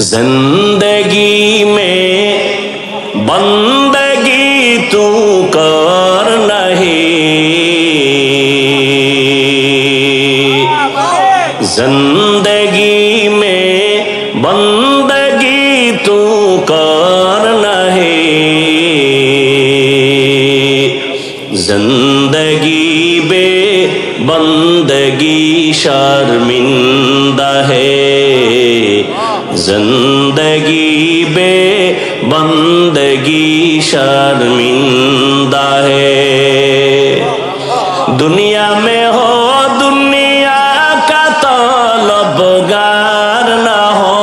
زندگی میں بندگی تو کر نہیں۔ زندگی میں بندگی تو کر نہیں۔ زندگی بے بندگی شرمندہ ہے۔ زندگی بے بندگی شرمندہ ہے دنیا میں ہو دنیا کا طلبگار نہ ہو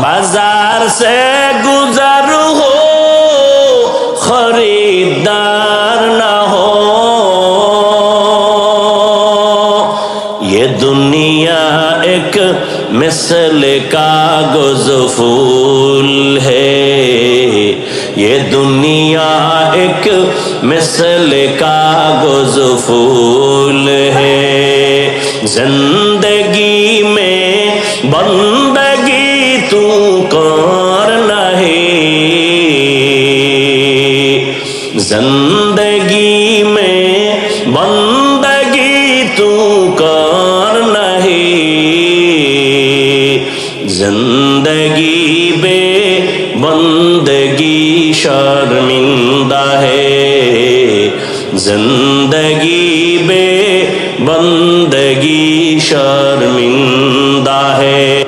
بازار سے گزر ہو خریدار دنیا ایک مثل کاغذ پھول ہے۔ یہ دنیا ایک مثل کاغذ پھول ہے۔ زندگی میں بندگی تو کر نہیں زندگی میں بندگی زندگی بے بندگی شرمندہ ہے۔ زندگی بے بندگی شرمندہ ہے۔